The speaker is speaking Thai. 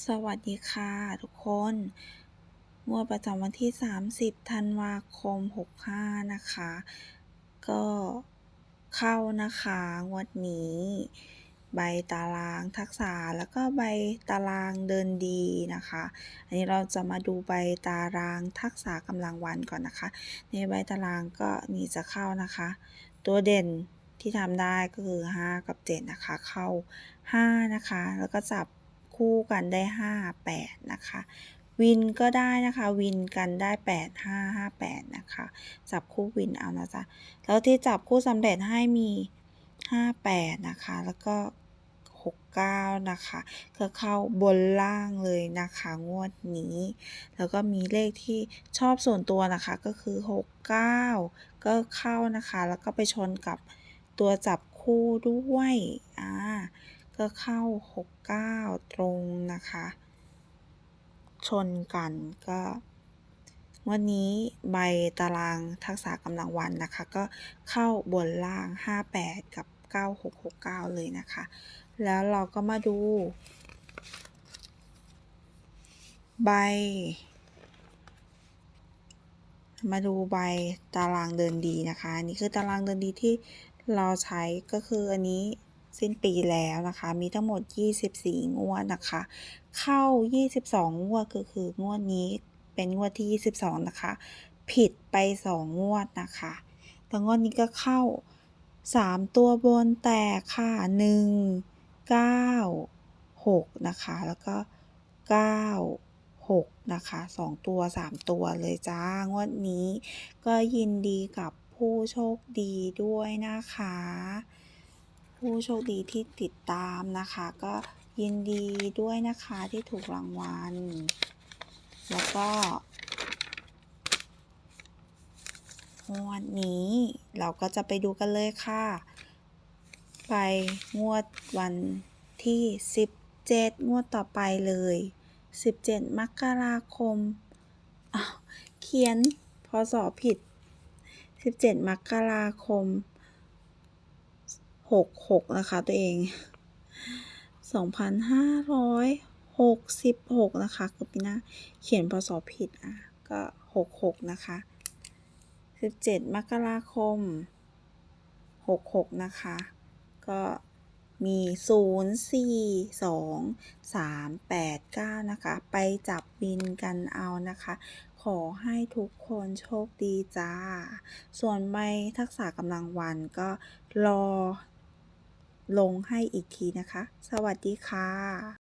สวัสดีค่ะทุกคน งวดประจำวันที่ 30 ธันวาคม 65 นะคะ ก็เข้านะคะ งวดนี้ ใบตารางทักษะแล้วก็ใบตารางเดินดีนะคะ อันนี้เราจะมาดูใบตารางทักษะกำลังวันก่อนนะคะ ในใบตารางก็มีจะเข้านะคะ ตัวเด่นที่ทำได้ก็คือ 5 กับ 7 นะคะ เข้า 5 นะคะ แล้วก็จับ คู่กันได้ 5 8 นะคะ วินก็ได้นะคะ วินกันได้ 8 5 5 8 นะคะ จับคู่วินเอานะจ๊ะ แล้วที่จับคู่สำเร็จให้มี 5 8 นะคะ แล้วก็6 9นะคะก็เข้าบนล่างเลยนะคะงวดนี้ แล้วก็มีเลขที่ชอบส่วนตัวนะคะก็คือ 6 9 ก็เข้านะคะ แล้วก็ไปชนกับตัวจับคู่ด้วย ก็เข้า 6 9 ตรงนะคะ ชนกันก็วันนี้ใบตารางทักษะกำลังวันนะคะ ก็เข้าบนล่าง 58 กับ 9669 เลยนะคะ แล้วเราก็มาดู ใบ มาดูใบตารางเดินดีนะคะ อันนี้คือตารางเดินดีที่เราใช้ก็คืออันนี้ สิ้นปีแล้วนะคะ มีทั้งหมด 24 งวดนะคะ เข้า 22 งวดก็คืองวดนี้เป็นงวดที่ 22 นะคะ ผิดไป 2 งวดนะคะ แต่งวดนี้ก็เข้า 3 ตัวบนแตกค่ะ 1 9 6 นะคะ แล้วก็ 9 6 นะคะ 2 ตัว 3 ตัวเลยจ้างวดนี้ ก็ยินดีกับผู้โชคดีด้วยนะคะ ผู้โชคดีที่ติดตามนะคะ ก็ยินดีด้วยนะคะที่ถูกรางวัล แล้วก็งวดนี้เราก็จะไปดูกันเลยค่ะ ไปงวดวันที่ 17 งวดต่อไปเลย 17 มกราคมอ้าเขียนพศผิด 17 มกราคม 66นะคะตัวเอง2566นห้าร้อยหกสิบหกนะคะคือปีหน้าเขียนพศผิดอะก็66นะคะ17มกราคม66นะคะ ก็มี0 4 2 3 8 9นะคะ ไปจับบินกันเอานะคะขอให้ทุกคนโชคดีจ้า ส่วนใบทักษะกำลังวันก็รอ ลงให้อีกทีนะคะ สวัสดีค่ะ